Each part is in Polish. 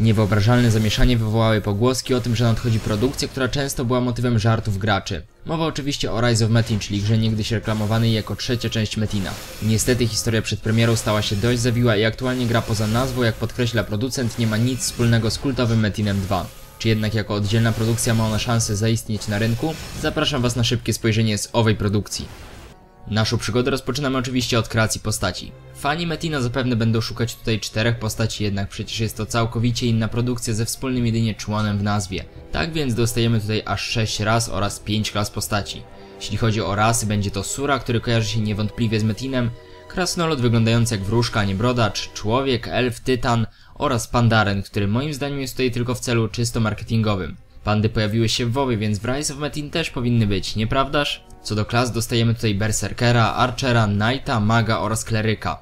Niewyobrażalne zamieszanie wywołały pogłoski o tym, że nadchodzi produkcja, która często była motywem żartów graczy. Mowa oczywiście o Rise of Metin, czyli grze niegdyś reklamowanej jako trzecia część Metina. Niestety historia przed premierą stała się dość zawiła i aktualnie gra poza nazwą, jak podkreśla producent, nie ma nic wspólnego z kultowym Metinem 2. Czy jednak jako oddzielna produkcja ma ona szansę zaistnieć na rynku? Zapraszam Was na szybkie spojrzenie z owej produkcji. Naszą przygodę rozpoczynamy oczywiście od kreacji postaci. Fani Metina zapewne będą szukać tutaj czterech postaci, jednak przecież jest to całkowicie inna produkcja ze wspólnym jedynie członem w nazwie. Tak więc dostajemy tutaj aż 6 ras oraz 5 klas postaci. Jeśli chodzi o rasy, będzie to Sura, który kojarzy się niewątpliwie z Metinem, krasnolud wyglądający jak wróżka, a nie brodacz, człowiek, elf, tytan oraz pandaren, który moim zdaniem jest tutaj tylko w celu czysto marketingowym. Pandy pojawiły się w WoWie, więc w Rise of Metin też powinny być, nieprawdaż? Co do klas dostajemy tutaj Berserkera, Archera, Knighta, Maga oraz Kleryka.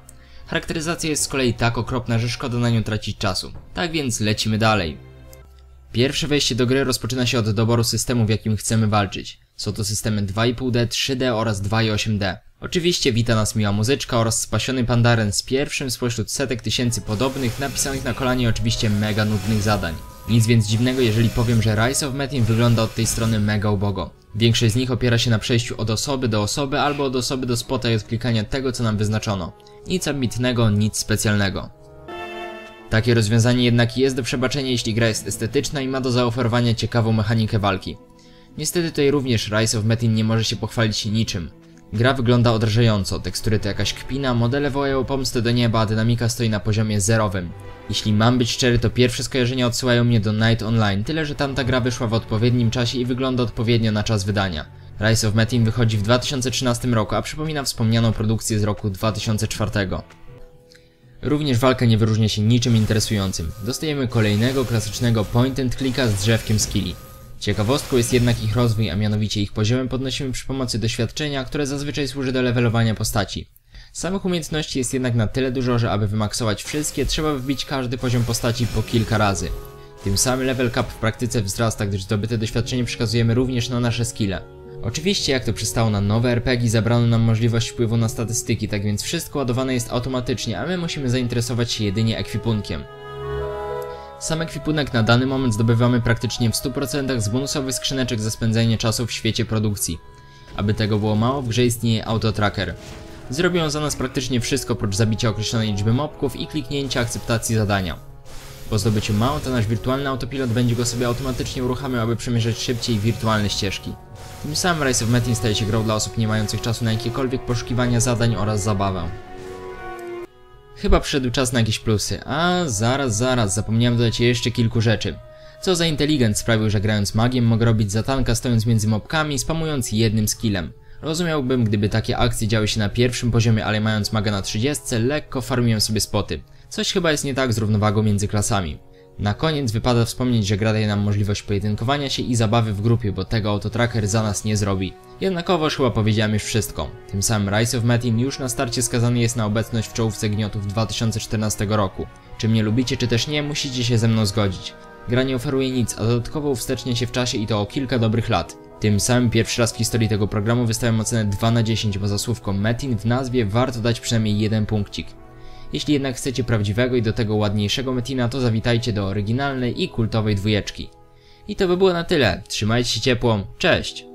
Charakteryzacja jest z kolei tak okropna, że szkoda na nią tracić czasu. Tak więc lecimy dalej. Pierwsze wejście do gry rozpoczyna się od doboru systemu, w jakim chcemy walczyć. Są to systemy 2,5D, 3D oraz 2,8D. Oczywiście wita nas miła muzyczka oraz spasiony pandaren z pierwszym spośród setek tysięcy podobnych, napisanych na kolanie oczywiście mega nudnych zadań. Nic więc dziwnego, jeżeli powiem, że Rise of Metin wygląda od tej strony mega ubogo. Większość z nich opiera się na przejściu od osoby do osoby albo od osoby do spota i odklikania tego, co nam wyznaczono. Nic ambitnego, nic specjalnego. Takie rozwiązanie jednak jest do przebaczenia, jeśli gra jest estetyczna i ma do zaoferowania ciekawą mechanikę walki. Niestety tutaj również Rise of Metin nie może się pochwalić niczym. Gra wygląda odrażająco, tekstury to jakaś kpina, modele wołają pomstę do nieba, a dynamika stoi na poziomie zerowym. Jeśli mam być szczery, to pierwsze skojarzenia odsyłają mnie do Night Online, tyle że tamta gra wyszła w odpowiednim czasie i wygląda odpowiednio na czas wydania. Rise of Metin wychodzi w 2013 roku, a przypomina wspomnianą produkcję z roku 2004. Również walka nie wyróżnia się niczym interesującym. Dostajemy kolejnego klasycznego point and clicka z drzewkiem skilli. Ciekawostką jest jednak ich rozwój, a mianowicie ich poziomem podnosimy przy pomocy doświadczenia, które zazwyczaj służy do levelowania postaci. Samych umiejętności jest jednak na tyle dużo, że aby wymaksować wszystkie, trzeba wbić każdy poziom postaci po kilka razy. Tym samym level cap w praktyce wzrasta, gdyż zdobyte doświadczenie przekazujemy również na nasze skille. Oczywiście jak to przystało na nowe RPG zabrano nam możliwość wpływu na statystyki, tak więc wszystko ładowane jest automatycznie, a my musimy zainteresować się jedynie ekwipunkiem. Sam ekwipunek na dany moment zdobywamy praktycznie w 100% z bonusowych skrzyneczek za spędzenie czasu w świecie produkcji. Aby tego było mało, w grze istnieje autotracker. Zrobią za nas praktycznie wszystko oprócz zabicia określonej liczby mobków i kliknięcia akceptacji zadania. Po zdobyciu mounta nasz wirtualny autopilot będzie go sobie automatycznie uruchamiał, aby przemierzać szybciej wirtualne ścieżki. Tym samym Rise of Metin staje się grą dla osób nie mających czasu na jakiekolwiek poszukiwania zadań oraz zabawę. Chyba przyszedł czas na jakieś plusy, a zaraz, zaraz, zapomniałem dodać jeszcze kilku rzeczy. Co za inteligent sprawił, że grając magiem mogę robić zatanka stojąc między mobkami, spamując jednym skillem. Rozumiałbym, gdyby takie akcje działy się na pierwszym poziomie, ale mając maga na 30, lekko farmiłem sobie spoty. Coś chyba jest nie tak z równowagą między klasami. Na koniec wypada wspomnieć, że gra daje nam możliwość pojedynkowania się i zabawy w grupie, bo tego autotracker za nas nie zrobi. Jednakowoż chyba powiedziałem już wszystko. Tym samym Rise of Metin już na starcie skazany jest na obecność w czołówce gniotów 2014 roku. Czy mnie lubicie, czy też nie, musicie się ze mną zgodzić. Gra nie oferuje nic, a dodatkowo wstecznie się w czasie i to o kilka dobrych lat. Tym samym pierwszy raz w historii tego programu wystawiam ocenę 2 na 10, bo za słówko Metin w nazwie warto dać przynajmniej jeden punkcik. Jeśli jednak chcecie prawdziwego i do tego ładniejszego Metina, to zawitajcie do oryginalnej i kultowej dwójeczki. I to by było na tyle. Trzymajcie się ciepło, cześć!